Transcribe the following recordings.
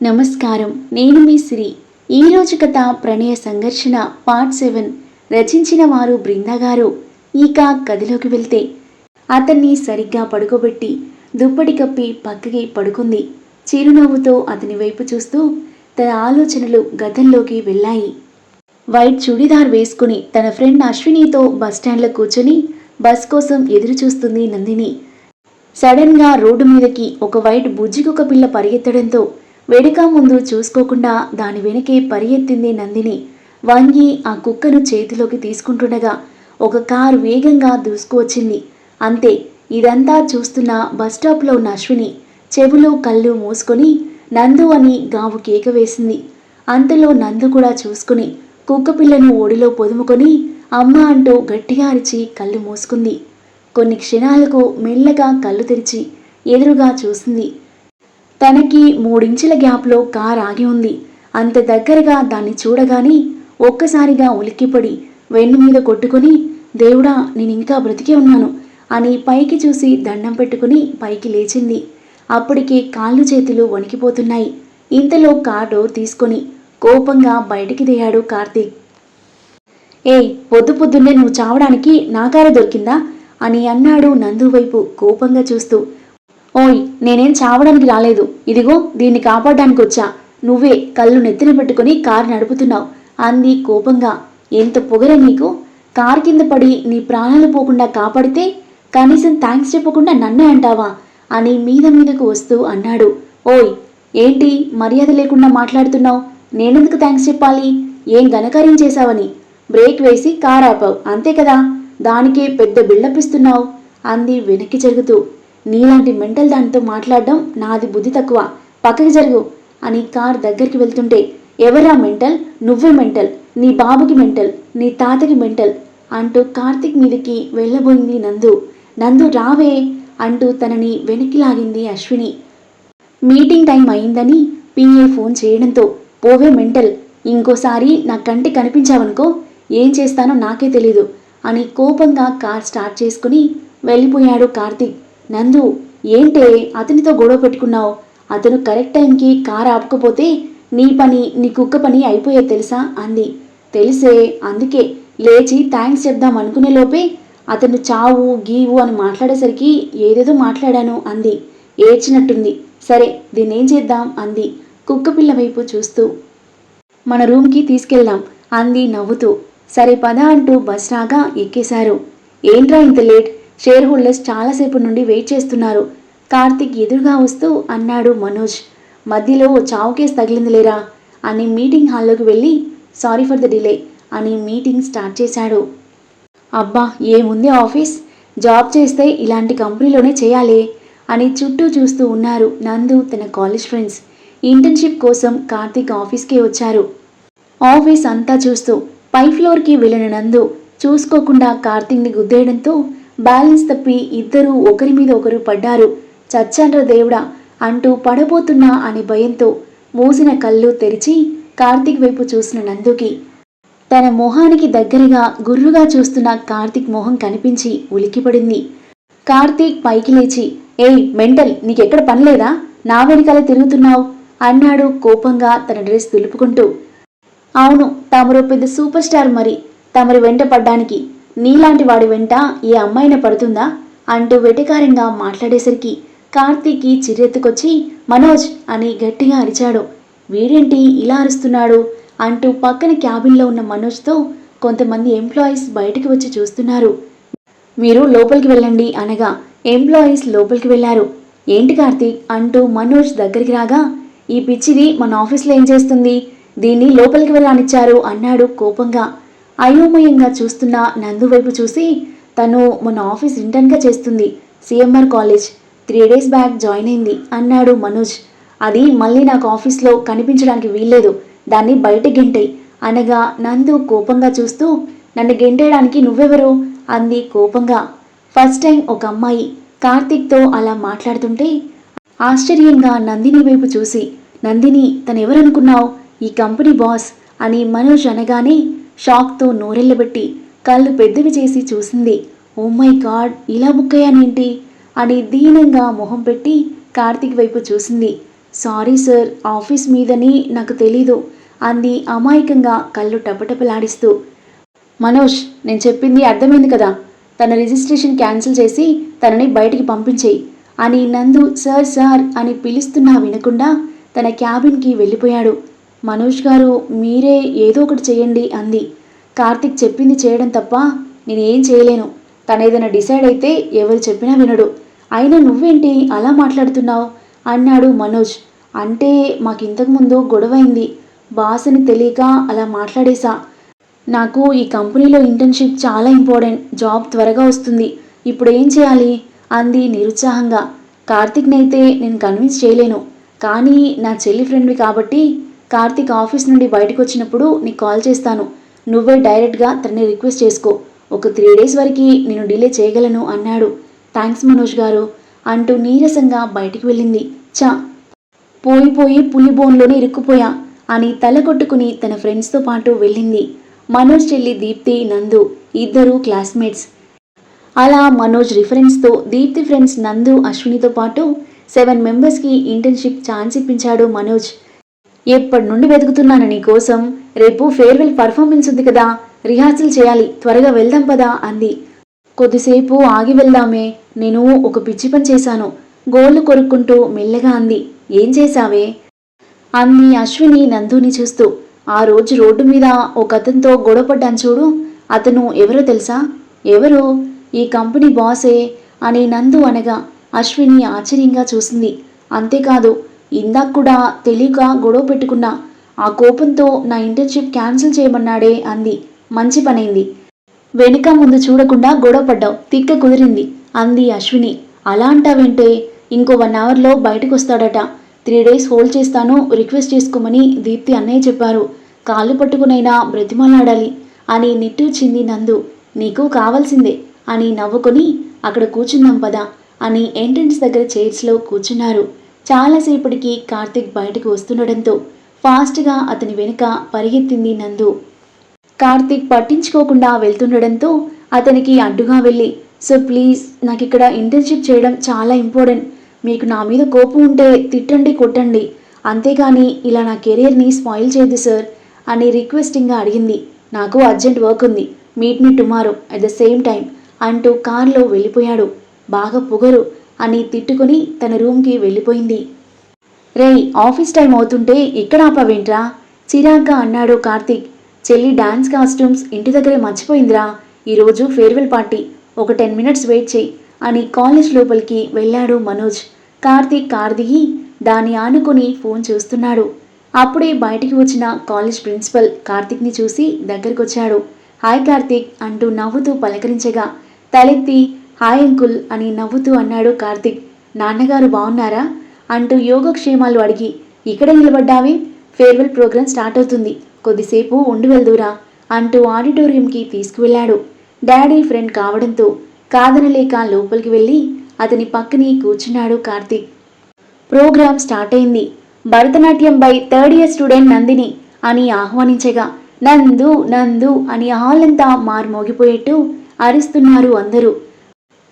నమస్కారం. నేను మీ శ్రీ ఈరోజు కథ ప్రణయ సంఘర్షణ పార్ట్ సెవెన్. రచించిన వారు బృందగారు ఇక కథలోకి వెళ్తే అతన్ని సరిగ్గా పడుకోబెట్టి దుప్పటి కప్పి పక్కకి పడుకుంది. చిరునవ్వుతో అతని వైపు చూస్తూ తన ఆలోచనలు గతంలోకి వెళ్ళాయి. వైట్ చుడిదార్ వేసుకుని తన ఫ్రెండ్ అశ్వినితో బస్టాండ్లో కూర్చొని బస్ కోసం ఎదురు చూస్తుంది నందిని. సడన్గా రోడ్డు మీదకి ఒక వైట్ బుజ్జికొక పిల్ల పరిగెత్తడంతో వెనుక ముందు చూసుకోకుండా దాని వెనకే పరిగెత్తింది నందిని. వంగి ఆ కుక్కను చేతిలోకి తీసుకుంటుండగా ఒక కారు వేగంగా దూసుకువచ్చింది. అంతే ఇదంతా చూస్తున్న బస్టాప్లో ఉన్న అశ్విని చెవులు కళ్ళు మూసుకొని నందు అని గావు కేక వేసింది. అంతలో నందు కూడా చూసుకుని కుక్క పిల్లను ఓడిలో పొదుముకొని అమ్మ అంటూ గట్టిగా అరిచి కళ్ళు మూసుకుంది. కొన్ని క్షణాలకు మెల్లగా కళ్ళు తెరిచి ఎదురుగా చూసింది. తనకి మూడించుల గ్యాప్లో కార్ ఆగి ఉంది. అంత దగ్గరగా దాన్ని చూడగానే ఒక్కసారిగా ఉలిక్కిపడి వెన్ను మీద కొట్టుకుని దేవుడా నేనింకా ఇంకా బ్రతికే ఉన్నాను అని పైకి చూసి దండం పెట్టుకుని పైకి లేచింది. అప్పటికే కాళ్ళు చేతులు వణికిపోతున్నాయి. ఇంతలో కార్ డోర్ తీసుకొని కోపంగా బయటికి దిగాడు కార్తీక్. ఏ పొద్దు పొద్దున్నే నువ్వు చావడానికి నా కారే దొరికిందా? అని అన్నాడు నందు వైపు కోపంగా చూస్తూ. ఓయ్ నేనేం చావడానికి రాలేదు. ఇదిగో దీన్ని కాపాడడానికి వచ్చా నువ్వే కళ్ళు నెత్తిన పెట్టుకుని కారు నడుపుతున్నావు. అంది కోపంగా. ఎంత పొగర నీకు? కారు కింద పడి నీ ప్రాణాలు పోకుండా కాపాడితే కనీసం థ్యాంక్స్ చెప్పకుండా నన్నే అంటావా? అని మీద మీదకు వస్తూ అన్నాడు. ఓయ్ ఏంటి మర్యాద లేకుండా మాట్లాడుతున్నావు? నేనెందుకు థ్యాంక్స్ చెప్పాలి? ఏం ఘనకార్యం చేశావని? బ్రేక్ వేసి కార్ ఆపావు. అంతే కదా? దానికే పెద్ద బిల్డప్ ఇస్తున్నావు. అంది వెనక్కి జరుగుతూ. నీలాంటి మెంటల్ దానితో మాట్లాడడం నాది బుద్ధి తక్కువ. పక్కకి జరుగు అని కార్ దగ్గరికి వెళ్తుంటే ఎవరా మెంటల్? నువ్వే మెంటల్. నీ బాబుకి మెంటల్. నీ తాతకి మెంటల్. అంటూ కార్తిక్ మీదకి వెళ్ళబోయింది నందు. నందు రావే! అంటూ తనని వెనక్కి లాగింది అశ్విని. మీటింగ్ టైం అయిందని పిఏ ఫోన్ చేయడంతో పోవే మెంటల్. ఇంకోసారి నా కంటి కనిపించావనుకో ఏం చేస్తానో నాకే తెలీదు అని కోపంగా కార్ స్టార్ట్ చేసుకుని వెళ్ళిపోయాడు కార్తీక్. నందు ఏంటే అతనితో గొడవ పెట్టుకున్నావు? అతను కరెక్ట్ టైంకి కార్ ఆపకపోతే నీ పని నీ కుక్క పని అయిపోయేది తెలుసా? అంది. తెలిసే అందుకే లేచి థ్యాంక్స్ చెప్దాం అనుకునే లోపే అతను చావు గీవు అని మాట్లాడేసరికి ఏదేదో మాట్లాడాను అంది. ఏడ్చినట్టుంది. సరే దీన్నేం చేద్దాం? అంది. కుక్కపిల్ల వైపు చూస్తూ. మన రూమ్కి తీసుకెళ్దాం అంది నవ్వుతూ. సరే పద అంటూ బస్ రాగా ఎక్కేశారు. ఏంట్రా ఇంత లేట్? షేర్ హోల్డర్స్ చాలాసేపు నుండి వెయిట్ చేస్తున్నారు. కార్తిక్ ఎదురుగా వస్తూ అన్నాడు మనోజ్ మధ్యలో ఓ చావు కేసు తగిలింది లేరా అని మీటింగ్ హాల్లోకి వెళ్ళి సారీ ఫర్ ద డిలే అని మీటింగ్ స్టార్ట్ చేశాడు. అబ్బా ఏముంది ఆఫీస్? జాబ్ చేస్తే ఇలాంటి కంపెనీలోనే చేయాలి అని చుట్టూ చూస్తూ ఉన్నారు నందు తన కాలేజ్ ఫ్రెండ్స్. ఇంటర్న్షిప్ కోసం కార్తీక్ ఆఫీస్కే వచ్చారు. ఆఫీస్ అంతా చూస్తూ పై ఫ్లోర్కి వెళ్ళిన నందు చూసుకోకుండా కార్తీక్ని గుద్దేయడంతో బ్యాలెన్స్ తప్పి ఇద్దరూ ఒకరి మీద ఒకరు పడ్డారు. చచ్చాండ్ర దేవుడా! అంటూ పడబోతున్నా అని భయంతో మూసిన కళ్ళు తెరిచి కార్తీక్ వైపు చూసిన నందుకి. తన మొహానికి దగ్గరగా గుర్రుగా చూస్తున్న కార్తీక్ మొహం కనిపించి ఉలికిపడింది కార్తీక్ పైకి లేచి ఏయ్ మెంటల్ నీకెక్కడ పనిలేదా నా వెనకాల తిరుగుతున్నావు అన్నాడు కోపంగా తన డ్రెస్ దులుపుకుంటూ. అవును తమరు పెద్ద సూపర్ స్టార్ మరి. తమరు వెంట పడ్డానికి నీలాంటి వాడి వెంట ఏ అమ్మాయిన పడుతుందా? అంటూ వెటకారంగా మాట్లాడేసరికి కార్తీక్కి చిరెత్తుకొచ్చి మనోజ్ అని గట్టిగా అరిచాడు. వీడేంటి ఇలా అరుస్తున్నాడు? అంటూ పక్కన క్యాబిన్లో ఉన్న మనోజ్తో కొంతమంది ఎంప్లాయీస్ బయటికి వచ్చి చూస్తున్నారు. మీరు లోపలికి వెళ్ళండి అనగా ఎంప్లాయీస్ లోపలికి వెళ్ళారు. ఏంటి కార్తీక్? అంటూ మనోజ్ దగ్గరికి రాగా ఈ పిచ్చిది మన ఆఫీస్లో ఏం చేస్తుంది? దీన్ని లోపలికి వెళ్ళానిచ్చారు అన్నాడు కోపంగా. అయోమయంగా చూస్తున్న నందు వైపు చూసి తను మన ఆఫీస్ ఇంటర్న్గా చేస్తుంది CMR college three days back join అయింది అన్నాడు మనోజ్. అది మళ్ళీ నాకు ఆఫీస్లో కనిపించడానికి వీల్లేదు దాన్ని బయట గెంటాయి అనగా నందు కోపంగా చూస్తూ నన్ను గెంటేయడానికి నువ్వెవరు? అంది కోపంగా. ఫస్ట్ టైం ఒక అమ్మాయి కార్తీక్తో అలా మాట్లాడుతుంటే ఆశ్చర్యంగా నందిని వైపు చూసి నందిని తనెవరనుకున్నావు? ఈ కంపెనీ బాస్ అని మనోజ్ అనగానే షాక్తో నోరెళ్ళబెట్టి కళ్ళు పెద్దవి చేసి చూసింది ఓ మై గాడ్ ఇలా బుక్కయ్యానేంటి అని దీనంగా మొహం పెట్టి కార్తీక్ వైపు చూసింది. సారీ సార్ ఆఫీస్ మీదని నాకు తెలీదు అంది అమాయకంగా కళ్ళు టపటపలాడిస్తూ. మనోజ్ నేను చెప్పింది అర్థమైంది కదా తన రిజిస్ట్రేషన్ క్యాన్సిల్ చేసి తనని బయటికి పంపించేయి అని నందు సార్ సార్ అని పిలుస్తున్నా వినకుండా తన క్యాబిన్కి వెళ్ళిపోయాడు. మనోజ్ గారు మీరే ఏదో ఒకటి చేయండి అంది. కార్తిక్ చెప్పింది చేయడం తప్ప నేనేం చేయలేను. తన ఏదైనా డిసైడ్ అయితే ఎవరు చెప్పినా వినడు. అయినా నువ్వేంటి అలా మాట్లాడుతున్నావు? అన్నాడు మనోజ్. అంటే మాకు ఇంతకుముందు గొడవైంది. బాస్ తెలియక అలా మాట్లాడేశా. నాకు ఈ కంపెనీలో ఇంటర్న్షిప్ చాలా ఇంపార్టెంట్. జాబ్ త్వరగా వస్తుంది. ఇప్పుడు ఏం చేయాలి? అంది నిరుత్సాహంగా. కార్తిక్నైతే నేను కన్విన్స్ చేయలేను. కానీ నా చెల్లి ఫ్రెండ్వి కాబట్టి కార్తీక్ ఆఫీస్ నుండి బయటకు వచ్చినప్పుడు నీకు కాల్ చేస్తాను. నువ్వే డైరెక్ట్గా తనని రిక్వెస్ట్ చేసుకో. ఒక త్రీ డేస్ వరకు నేను డిలే చేయగలను అన్నాడు. థ్యాంక్స్ మనోజ్ గారు అంటూ నీరసంగా బయటికి వెళ్ళింది. చా పోయిపోయి పులి బోన్లోనే ఇరుక్కుపోయా అని తల కొట్టుకుని తన ఫ్రెండ్స్తో పాటు వెళ్ళింది. మనోజ్ చెల్లి దీప్తి నందు ఇద్దరు క్లాస్మేట్స్. అలా మనోజ్ రిఫరెన్స్తో దీప్తి ఫ్రెండ్స్ నందు అశ్వినితో పాటు సెవెన్ మెంబర్స్కి ఇంటర్న్షిప్ ఛాన్స్ ఇప్పించాడు మనోజ్. ఎప్పటి నుండి వెతుకుతున్నాను నీకోసం? రేపు ఫేర్వెల్ పర్ఫార్మెన్స్ ఉంది కదా రిహార్సల్ చేయాలి త్వరగా వెళ్దాం పదా అంది. కొద్దిసేపు ఆగి వెళ్దామే నేను ఒక పిచ్చి పని చేశాను గోళ్ళు కొరుక్కుంటూ మెల్లగా అంది. ఏం చేశావే? అంది అశ్విని నందుని చూస్తూ. ఆ రోజు రోడ్డు మీద ఒక అతనితో గొడవపడ్డాను చూడు అతను ఎవరో తెలుసా? ఎవరు? ఈ కంపెనీ బాసే అని నందు అనగా అశ్విని ఆశ్చర్యంగా చూసింది. అంతేకాదు ఇందాక కూడా తెలియక గొడవ పెట్టుకున్నా. ఆ కోపంతో నా ఇంటర్న్షిప్ క్యాన్సిల్ చేయమన్నాడే అంది. మంచి పనైంది. వెనుక ముందు చూడకుండా గొడవ పడ్డావు. తిక్క కుదిరింది అంది అశ్విని. అలా అంటావేంటే? ఇంకో వన్ అవర్లో బయటకు వస్తాడట త్రీ డేస్ హోల్డ్ చేస్తాను రిక్వెస్ట్ చేసుకోమని దీప్తి అన్నయ్య చెప్పారు. కాళ్ళు పట్టుకునైనా బ్రతిమలాడాలి అని నిట్టూచింది నందు. నీకు కావాల్సిందే అని నవ్వుకొని అక్కడ కూర్చుందాం పదా అని ఎంట్రన్స్ దగ్గర చైర్స్లో కూర్చున్నారు. చాలాసేపటికి కార్తిక్ బయటకు వస్తుండడంతో ఫాస్ట్గా అతని వెనుక పరిగెత్తింది నందు. కార్తిక్ పట్టించుకోకుండా వెళ్తుండడంతో అతనికి అడ్డుగా వెళ్ళి సో ప్లీజ్ నాకు ఇక్కడ ఇంటర్న్షిప్ చేయడం చాలా ఇంపార్టెంట్. మీకు నా మీద కోపం ఉంటే తిట్టండి కొట్టండి. అంతేగాని ఇలా నా కెరియర్ని స్పాయిల్ చేయదు సార్ అని రిక్వెస్టింగ్గా అడిగింది. నాకు అర్జెంట్ వర్క్ ఉంది. Meet me tomorrow. At the same time అంటూ కార్లో వెళ్ళిపోయాడు. బాగా పొగరు. అని తిట్టుకుని తన రూమ్కి వెళ్ళిపోయింది. రేయ్ ఆఫీస్ టైం అవుతుంటే ఇక్కడ ఆపావేంట్రా? చిరాగ్గా అన్నాడు కార్తీక్. చెల్లి డాన్స్ కాస్ట్యూమ్స్ ఇంటి దగ్గరే మర్చిపోయిందిరా. ఈరోజు ఫేర్వెల్ పార్టీ. ఒక టెన్ మినిట్స్ వెయిట్ చేయి అని కాలేజ్ లోపలికి వెళ్ళాడు మనోజ్. కార్తీక్ కార్ దిగి దాన్ని ఆనుకొని ఫోన్ చూస్తున్నాడు. అప్పుడే బయటికి వచ్చిన కాలేజ్ ప్రిన్సిపల్ కార్తీక్ని చూసి దగ్గరకొచ్చాడు. హాయ్ కార్తీక్ అంటూ నవ్వుతూ పలకరించగా తలెత్తి హాయ్ అంకుల్ అని నవ్వుతూ అన్నాడు కార్తిక్. నాన్నగారు బాగున్నారా అంటూ యోగక్షేమాలు అడిగి ఇక్కడే నిలబడ్డావే? ఫేర్వెల్ ప్రోగ్రాం స్టార్ట్ అవుతుంది. కొద్దిసేపు ఉండి వెళ్దురా అంటూ ఆడిటోరియంకి తీసుకువెళ్ళాడు. డాడీ ఫ్రెండ్ కావడంతో కాదనలేక లోపలికి వెళ్ళి అతని పక్కనే కూర్చున్నాడు కార్తీక్. ప్రోగ్రాం స్టార్ట్ అయింది. Bharatanatyam by third year student Nandini అని ఆహ్వానించగా నందు నందు అని హాల్ హాలంతా మార్మోగిపోయేట్టు అరుస్తున్నారు అందరూ.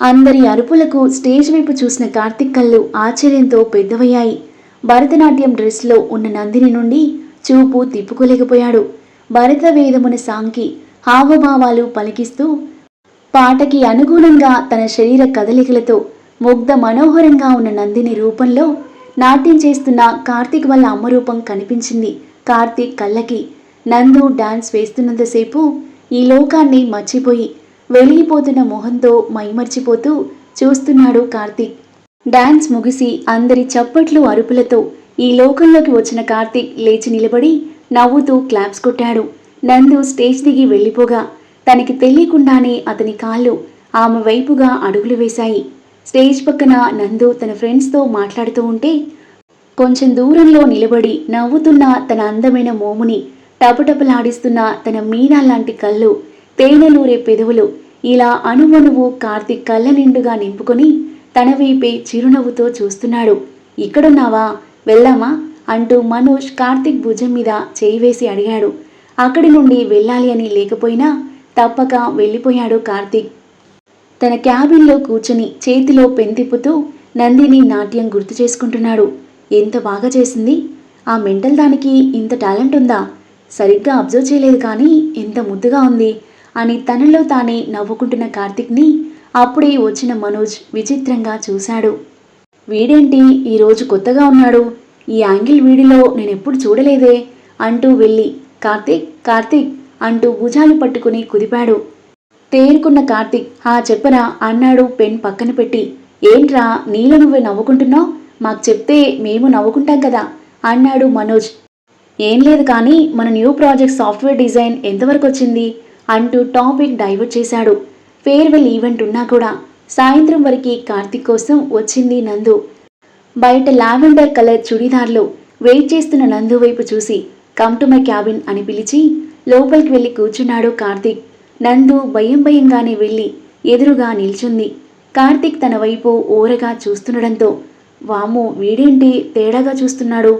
అందరి అరుపులకు స్టేజ్ వైపు చూసిన కార్తిక్ కళ్ళు ఆశ్చర్యంతో పెద్దవయ్యాయి. భరతనాట్యం డ్రెస్లో ఉన్న నందిని నుండి చూపు తిప్పుకోలేకపోయాడు. భరత వేదమున సాంకి హావభావాలు పలికిస్తూ పాటకి అనుగుణంగా తన శరీర కదలికలతో ముగ్ధ మనోహరంగా ఉన్న నందిని రూపంలో నాట్యం చేస్తున్న కార్తీక్ వల్ల అమ్మరూపం కనిపించింది. కార్తీక్ కళ్ళకి నందు డాన్స్ వేస్తున్నంతసేపు ఈ లోకాన్ని మర్చిపోయి వెలిగిపోతున్న మొహంతో మైమర్చిపోతూ చూస్తున్నాడు కార్తీక్. డాన్స్ ముగిసి అందరి చప్పట్లు అరుపులతో ఈ లోకంలోకి వచ్చిన కార్తీక్ లేచి నిలబడి నవ్వుతూ క్లాప్స్ కొట్టాడు. నందు స్టేజ్ దిగి వెళ్ళిపోగా తనకి తెలియకుండానే అతని కాళ్ళు ఆమె వైపుగా అడుగులు వేశాయి. స్టేజ్ పక్కన నందు తన ఫ్రెండ్స్తో మాట్లాడుతూ ఉంటే కొంచెం దూరంలో నిలబడి నవ్వుతున్న తన అందమైన మోముని టపటపలాడిస్తున్న తన మీనా లాంటి కళ్ళు తేనెలూరే పెదవులు ఇలా అణువణువు కార్తిక్ కళ్ళ నిండుగా నింపుకొని తన వైపే చిరునవ్వుతో చూస్తున్నాడు. ఇక్కడున్నావా? వెళ్దామా అంటూ మనోజ్ కార్తిక్ భుజం మీద చేయి వేసి అడిగాడు. అక్కడి నుండి వెళ్ళాలి అని లేకపోయినా తప్పక వెళ్ళిపోయాడు కార్తిక్. తన క్యాబిన్లో కూర్చుని చేతిలో పెంతిప్పుతూ నందిని నాట్యం గుర్తు చేసుకుంటున్నాడు. ఎంత బాగా చేసింది? ఆ మెంటల్ దానికి ఇంత టాలెంట్ ఉందా? సరిగ్గా అబ్జర్వ్ చేయలేదు కానీ ఎంత ముద్దుగా ఉంది. అని తనలో తానే నవ్వుకుంటున్న కార్తిక్ని అప్పుడే వచ్చిన మనోజ్ విచిత్రంగా చూశాడు. వీడేంటి ఈరోజు కొత్తగా ఉన్నాడు? ఈ యాంగిల్ వీడిలో నేనెప్పుడు చూడలేదే అంటూ వెళ్ళి కార్తీక్ కార్తీక్ అంటూ భుజాలు పట్టుకుని కుదిపాడు. తేరుకున్న కార్తీక్ హా చెప్పరా అన్నాడు పెన్ పక్కన పెట్టి. ఏంట్రా నీలో నువ్వే నవ్వుకుంటున్నావు? మాకు చెప్తే మేము నవ్వుకుంటాం కదా అన్నాడు మనోజ్. ఏం లేదు కానీ మన న్యూ ప్రాజెక్ట్ సాఫ్ట్వేర్ డిజైన్ ఎంతవరకు వచ్చింది? అంటూ టాపిక్ డైవర్ట్ చేశాడు. ఫేర్వెల్ ఈవెంట్ ఉన్నా కూడా సాయంత్రం వరకు కార్తిక్ కోసం వచ్చింది నందు. బయట లావెండర్ కలర్ చుడిదార్లో వెయిట్ చేస్తున్న నందు వైపు చూసి కమ్ టు మై క్యాబిన్ అని పిలిచి లోపలికి వెళ్ళి కూర్చున్నాడు కార్తిక్. నందు భయం భయంగానే వెళ్ళి ఎదురుగా నిల్చుంది. కార్తిక్ తన వైపు ఓరగా చూస్తుండడంతో వాము వీడేంటి తేడాగా చూస్తున్నాడు?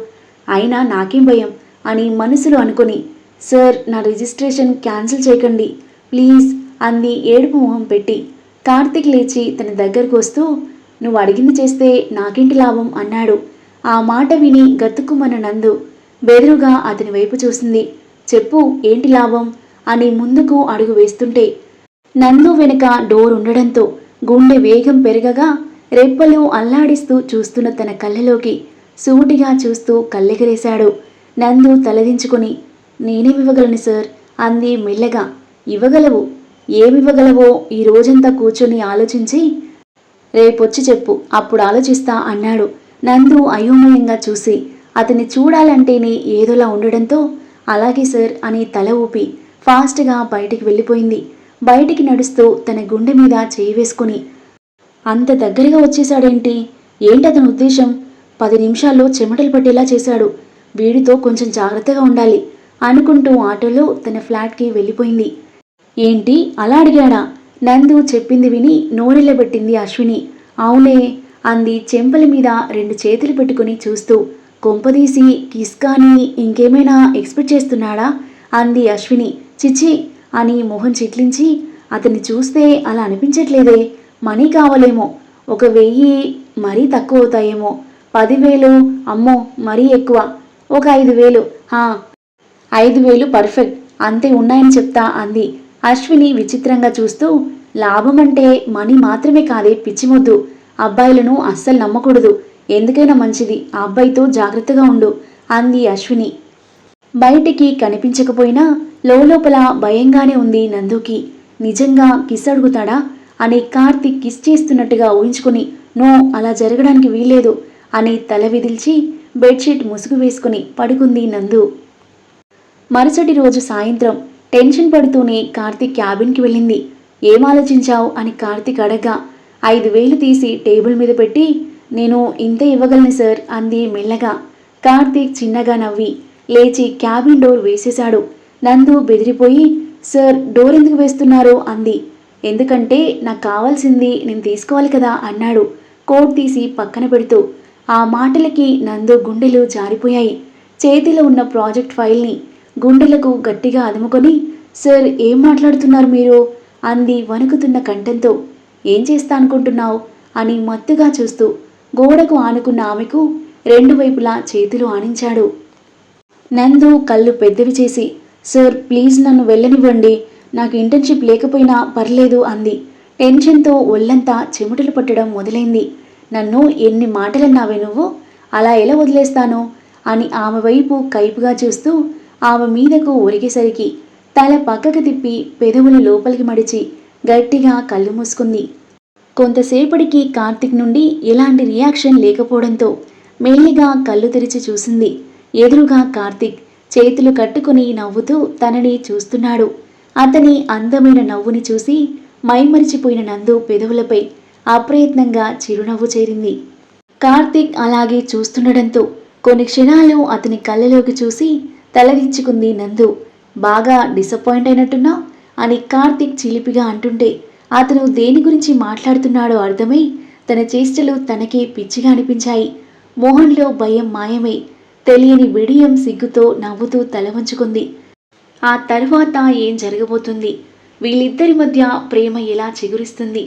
అయినా నాకేం భయం అని మనసులో అనుకుని సార్ నా రిజిస్ట్రేషన్ క్యాన్సిల్ చేయకండి. ప్లీజ్ అంది ఏడుపు మొహం పెట్టి. కార్తిక్ లేచి తన దగ్గరకు వస్తూ నువ్వు అడిగింది చేస్తే నాకేంటి లాభం? అన్నాడు. ఆ మాట విని గతుక్కుమన్న నందు బెదురుగా అతని వైపు చూసింది. చెప్పు ఏంటి లాభం? అని ముందుకు అడుగు వేస్తుంటే నందు వెనుక డోర్ ఉండడంతో గుండె వేగం పెరగగా రెప్పలు అల్లాడిస్తూ చూస్తున్న తన కళ్ళలోకి సూటిగా చూస్తూ కళ్ళెగరేశాడు. నందు తలదించుకుని నేనేమివ్వగలను సార్. అంది మెల్లగా. ఇవ్వగలవు. ఏమివ్వగలవో ఈ రోజంతా కూర్చొని ఆలోచించి? రేపొచ్చి చెప్పు. అప్పుడు ఆలోచిస్తా అన్నాడు. నందు అయోమయంగా చూసి. అతన్ని చూడాలంటేనే ఏదోలా ఉండడంతో అలాగే సార్ అని తల ఊపి ఫాస్ట్గా బయటికి వెళ్ళిపోయింది. బయటికి నడుస్తూ తన గుండె మీద చేయి వేసుకుని అంత దగ్గరగా వచ్చేశాడేంటి? ఏంటి ఉద్దేశం? పది నిమిషాల్లో చెమటలు పట్టేలా చేశాడు. వీడితో కొంచెం జాగ్రత్తగా ఉండాలి. అనుకుంటూ ఆటోలో తన ఫ్లాట్కి వెళ్ళిపోయింది. ఏంటి? అలా అడిగాడా? నందు చెప్పింది విని నోరెళ్ళబెట్టింది అశ్విని. అవునే అంది చెంపల మీద రెండు చేతులు పెట్టుకుని చూస్తూ. కొంపదీసి కిస్కాని ఇంకేమైనా ఎక్స్పెక్ట్ చేస్తున్నాడా? అంది అశ్విని. చిచ్చి అని మొహం చిట్లించి అతన్ని చూస్తే అలా అనిపించట్లేదే. మనీ కావాలేమో. ఒక వెయ్యి మరీ తక్కువ అవుతాయేమో. పదివేలు అమ్మో మరీ ఎక్కువ. ఒక ఐదు వేలు. హా ఐదు వేలు పర్ఫెక్ట్ అంతే ఉన్నాయని చెప్తా అంది. అశ్విని విచిత్రంగా చూస్తూ లాభం అంటే మనీ మాత్రమే కాదే పిచ్చిమొద్దు. అబ్బాయిలను అస్సలు నమ్మకూడదు. ఎందుకైనా మంచిది ఆ అబ్బాయితో జాగ్రత్తగా ఉండు అంది అశ్విని. బయటికి కనిపించకపోయినా లోపల భయంగానే ఉంది నందుకి. నిజంగా కిస్ అడుగుతాడా అని కార్తిక్ కిస్ చేస్తున్నట్టుగా ఊహించుకుని నో అలా జరగడానికి వీల్లేదు అని తల విదిల్చి బెడ్షీట్ ముసుగు వేసుకుని పడుకుంది నందు. మరుసటి రోజు సాయంత్రం టెన్షన్ పడుతూనే కార్తీక్ క్యాబిన్కి వెళ్ళింది. ఏం ఆలోచించావు? అని కార్తీక్ అడగ్గా. ఐదు వేలు తీసి టేబుల్ మీద పెట్టి నేను ఇంత ఇవ్వగలను సార్ అంది మెల్లగా. కార్తీక్ చిన్నగా నవ్వి లేచి క్యాబిన్ డోర్ వేసేశాడు. నందు బెదిరిపోయి సార్ డోర్ ఎందుకు వేస్తున్నారు? అంది. ఎందుకంటే నాకు కావాల్సింది నేను తీసుకోవాలి కదా అన్నాడు. కోట్ తీసి పక్కన పెడుతూ. ఆ మాటలకి నందు గుండెలు జారిపోయాయి. చేతిలో ఉన్న ప్రాజెక్ట్ ఫైల్ని గుండెలకు గట్టిగా అదుముకొని సార్ ఏం మాట్లాడుతున్నారు మీరు? అంది వణుకుతున్న కంఠంతో. ఏం చేస్తా అనుకుంటున్నావు అని మత్తుగా చూస్తూ గోడకు ఆనుకున్న ఆమెకు రెండు వైపులా చేతులు ఆనించాడు. నందు కళ్ళు పెద్దవి చేసి సార్ ప్లీజ్ నన్ను వెళ్ళనివ్వండి. నాకు ఇంటర్న్షిప్ లేకపోయినా పర్లేదు అంది. టెన్షన్తో ఒళ్ళంతా చెమటలు పట్టడం మొదలైంది. నన్ను ఎన్ని మాటలన్నావే నువ్వు? అలా ఎలా వదిలేస్తాను? అని ఆమె వైపు కైపుగా చూస్తూ ఆమె మీదకు ఒరిగేసరికి తల పక్కకు తిప్పి పెదవులు లోపలికి మడిచి గట్టిగా కళ్ళు మూసుకుంది. కొంతసేపటికి కార్తిక్ నుండి ఎలాంటి రియాక్షన్ లేకపోవడంతో మెల్లిగా కళ్ళు తెరిచి చూసింది. ఎదురుగా కార్తిక్ చేతులు కట్టుకుని నవ్వుతూ తనని చూస్తున్నాడు. అతని అందమైన నవ్వుని చూసి మైమరిచిపోయిన నందు పెదవులపై అప్రయత్నంగా చిరునవ్వు చేరింది. కార్తిక్ అలాగే చూస్తుండడంతో కొన్ని క్షణాలు అతని కళ్ళలోకి చూసి తలదించుకుంది నందు. బాగా డిసప్పాయింట్ అయినట్టున్నా? అని కార్తిక్ చిలిపిగా అంటుంటే అతను దేని గురించి మాట్లాడుతున్నాడో అర్థమై తన చేష్టలు తనకే పిచ్చిగా అనిపించాయి. మోహన్లో భయం మాయమై. తెలియని బిడియం సిగ్గుతో నవ్వుతూ తల వంచుకుంది. ఆ తరువాత ఏం జరగబోతుంది? వీళ్ళిద్దరి మధ్య ప్రేమ ఎలా చిగురిస్తుంది?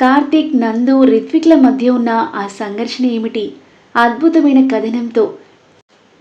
కార్తీక్ నందు రిత్విక్ల మధ్య ఉన్న ఆ సంఘర్షణ ఏమిటి? అద్భుతమైన కథనంతో